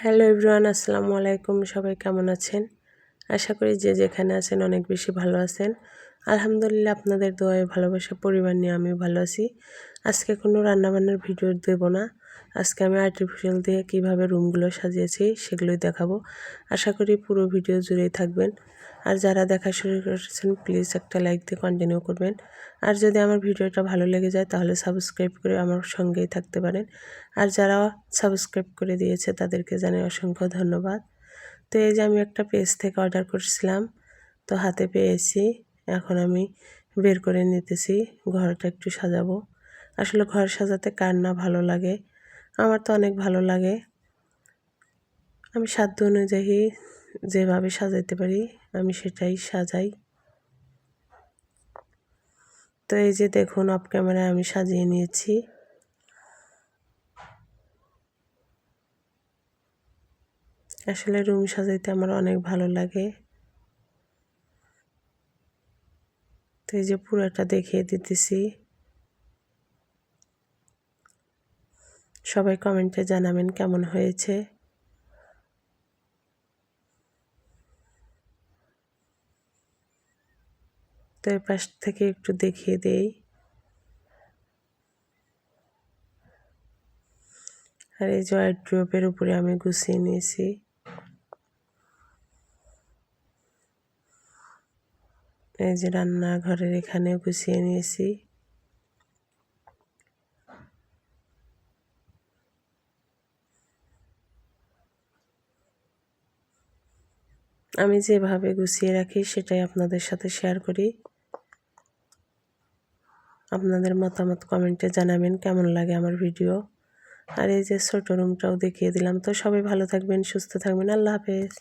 Hello everyone, আসসালামু আলাইকুম। সবাই কেমন আছেন? আশা করি যে যেখানে আছেন অনেক বেশি ভালো আছেন। আলহামদুলিল্লাহ আপনাদের দোয়ায় ভালোবাসা, পরিবার নিয়ে আমি ভালো আছি। আজকে কোনো রান্নাবান্নার ভিডিও দেব না। আজকে আমি আর্টিফিশিয়াল দিয়ে কীভাবে রুমগুলো সাজিয়েছি সেগুলোই দেখাবো। আশা করি পুরো ভিডিও জুড়েই থাকবেন। আর যারা দেখা শুরু করেছেন প্লিজ একটা লাইক দিয়ে কন্টিনিউ করবেন। আর যদি আমার ভিডিওটা ভালো লেগে যায়, তাহলে সাবস্ক্রাইব করে আমার সঙ্গেই থাকতে পারেন। আর যারা সাবস্ক্রাইব করে দিয়েছে, তাদেরকে জানাই অসংখ্য ধন্যবাদ। তো এই যে আমি একটা পেজ থেকে অর্ডার করেছিলাম, তো হাতে পেয়েছি। এখন আমি বের করে নিতেছি, ঘরটা একটু সাজাবো। আসলে ঘর সাজাতে কার না ভালো লাগে? আমার তো অনেক ভালো লাগে। আমি সাধ্য অনুযায়ী যেভাবে সাজাইতে পারি, আমি সেটাই সাজাই। তো এই যে দেখুন অফ ক্যামেরায় আমি সাজিয়ে নিয়েছি। আসলে রুম সাজাইতে আমার অনেক ভালো লাগে। তো এই যে পুরোটা দেখিয়ে দিতেছি। সবাই কমেন্টে জানাবেন কেমন হয়েছে। তো এর পাশ থেকে একটু দেখিয়ে দেই। আর এই যে ড্রপের উপরে আমি গুছিয়ে নিয়েছি। এই যে রান্নাঘরের এখানে গুছিয়ে নিয়েছি। আমি যেভাবে গুছিয়ে রাখি, সেটাই আপনাদের সাথে শেয়ার করি। আপনাদের মতামত কমেন্টে জানাবেন, কেমন লাগে আমার ভিডিও আর এই যে ছোটো রুমটাও দেখিয়ে দিলাম। তো সবাই ভালো থাকবেন, সুস্থ থাকবেন। আল্লাহ হাফেজ।